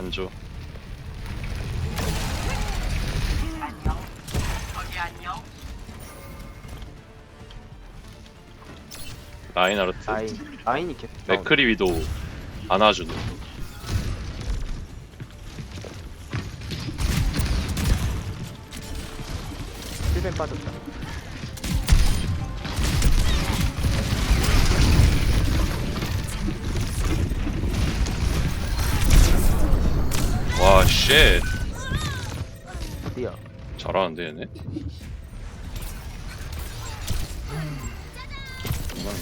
한조 라인하르트. 라인. 라인이 계속 맥크리 위도 안아주는. 힐벤 빠졌다 쉣 어디야 잘하는데 얘네? 정말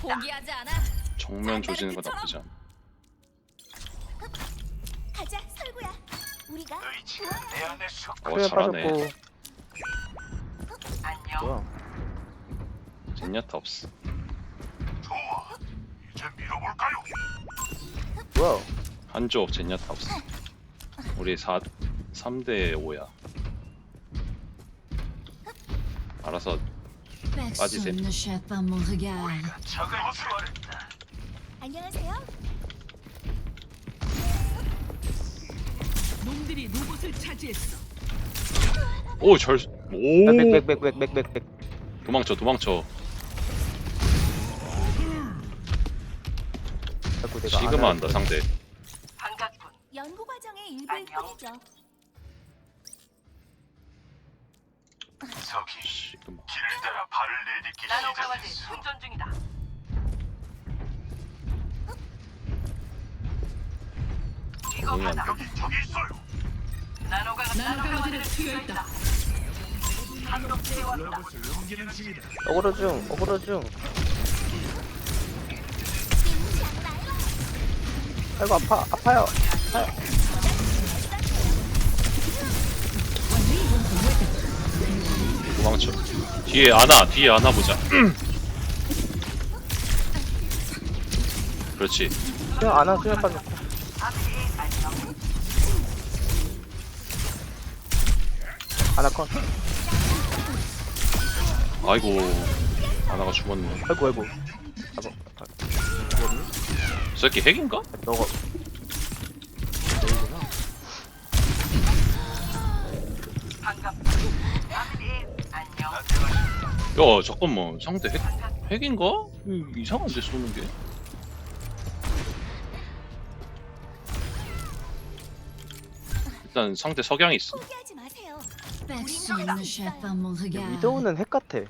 포기하지 않아. 정면 조지는 거 나쁘지 않아. 가자, 설구야. 우리가 어 힐벤 잘하네. 빠졌고 뭐야? 젠야타 없어 뭐야 한조 젠야타 없어 우리 4 3대 5야 알아서 빠지세요. Personne ne chatte pas mon regard. 안녕하세요. 놈들이 로봇을 차지했어. 오절 오 백백백백백백백 도망쳐 도망쳐 내가 안 시그마 할 한다 상대 연구 과정의 일부일 뿐이죠. 시그마 나노 강화제 충전 중이다. 이거 응이 안 받아. 돼. 나노 강화 나노 강화제를 투여했다. 한독 채웠다. 어그로 중 어그로 중 아이고 아파 아파요. 도망쳐. 뒤에 안아 뒤에 안아 보자. 그렇지. 수영 안하 수영 빠졌고. 아나컷. 아이고. 아나가 죽었네. 아이고 아이고. 아? 이 새끼 핵인가? 너가 안녕. 야 잠깐만 상대 핵 핵인가? 이- 이상한데 쏘는 게 일단 상대 석양이 있어 포기하지 마세요. Personne ne chatte pas mon regard. 위도우는 핵 같아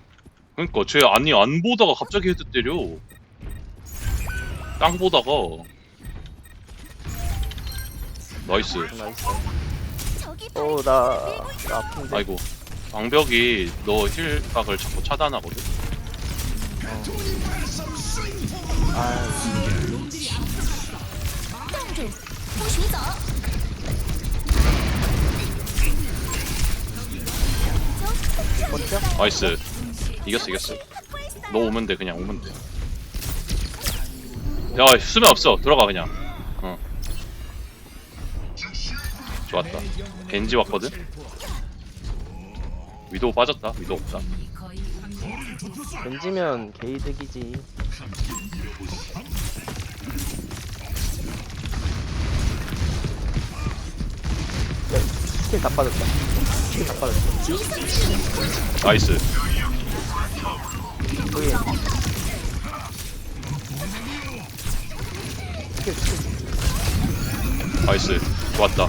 그러니까 쟤 아니 안 보다가 갑자기 헤드 때려 깡 보다가. 나이스. 오나 어, 아픈데? 아이고. 방벽이 너 힐각을 자꾸 차단하거든? 아, 버텨? 나이스. 이겼어 이겼어. 너 오면 돼 그냥 오면 돼. 야 수면 없어. 들어가 그냥. 어. 좋았다. 겐지 왔거든? 위도우 빠졌다. 위도우 없다. 던지면 게이득이지. 야, 스킬 다 빠졌다. 스킬 다 빠졌어 나이스. 거기 나이스. 좋았다.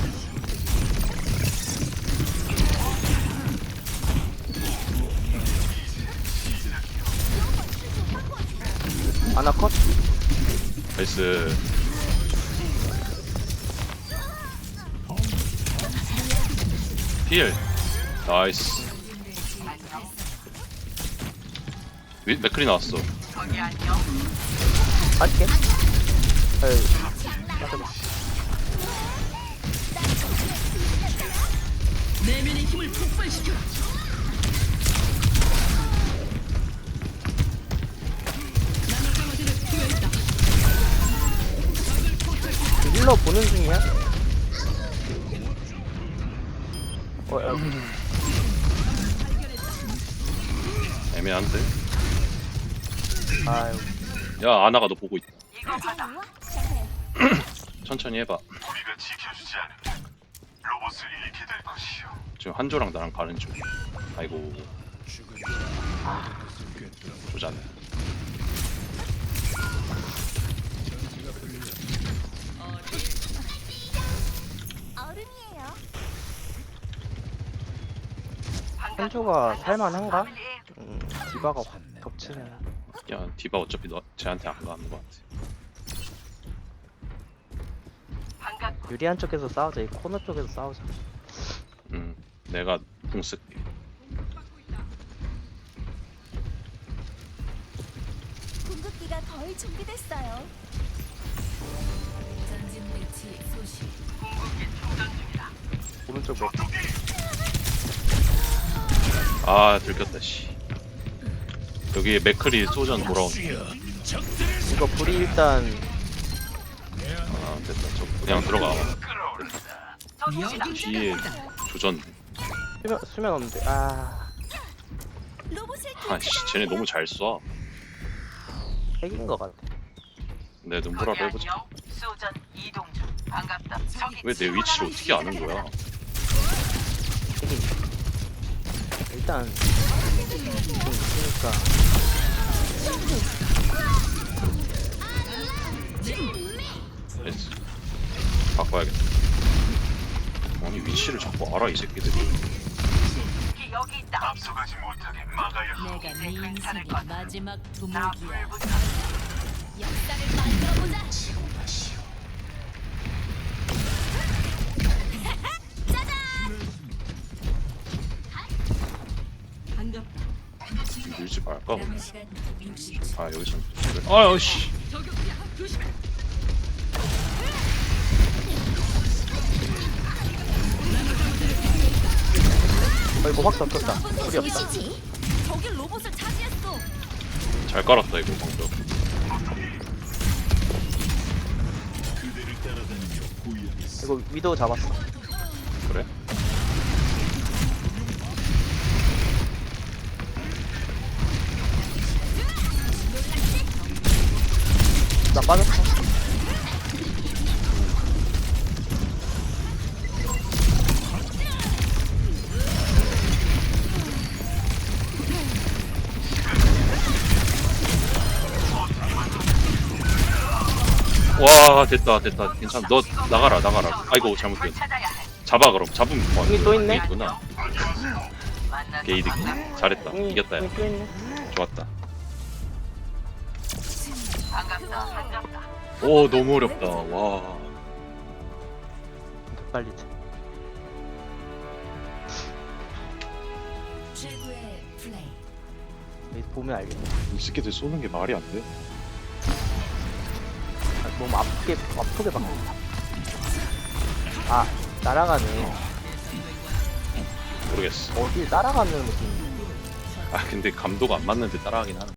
아나 컷? 나이스. 필. 나이스. 위, 맥클이 나왔어. 빠져봐 내면의 힘을 폭발시켜. 힐러 보는 중이야? 어, 야, 애매한데 아유 야 아나가 너 보고 있다 천천히 해봐. 우리가 지켜주지 않으면 로봇을 잃게 될 것이오. 지금 한조랑 나랑 가는 중. 아이고. 조자네. 한조가 살만한가? 음, 디바가 확 덮치네. 야 디바 어차피 너 쟤한테 안 가는 거 같아. 유리한 쪽에서 싸우자. 이 코너 쪽에서 싸우자. 음 내가 공 쓸게. 궁극기가 거의 준비됐어요. 전진 배치 중이다. 오른쪽 맵. 아 들켰다 씨. 여기 맥클이 소전 돌아온다. 이거 불이 일단 아 그냥 들어가. 뒤에 조전. 수면 수면 없는데. 아 아씨 쟤네 너무 잘 쏴. 핵인 것 같아. 내 눈보라도 거기 해보자. 왜 내 위치를 어떻게 아는 거야? 핵인. 일단 좀 있으니까 됐어. 바꿔야겠다. 아니 위치를 자꾸 알아 이 새끼들이. 특히 여기 있다. 앞서가지 못하게 막아야 해. 내가 네 인생의 마지막 나 두목이야. 역사를 만들어보자. 밀지 말까? 60초. 아 여기서. 아유 씨. 이거 확 덮쳤다. 불이 없다. 로봇을 차지했어. 잘 깔았다 이거 방금. 이거 위도우 잡았어. 그래? 나 빠졌어. 와 됐다 됐다 괜찮아 너 나가라 나가라 아이고 해. 잡아 그럼 잡으면 어, 여기 또 있네. 게이드 반갑다. 잘했다 응, 이겼다 야 여기 또 있네. 좋았다. 오 너무 어렵다 와 빨리 플레이. 여기 보면 알겠네. 이 새끼들 쏘는 게 말이 안돼 아, 너무 아프게 아프게 바뀐다. 아 날아가네. 모르겠어 어디 따라가는 느낌. 아 근데 감도가 안 맞는데 따라하긴 하는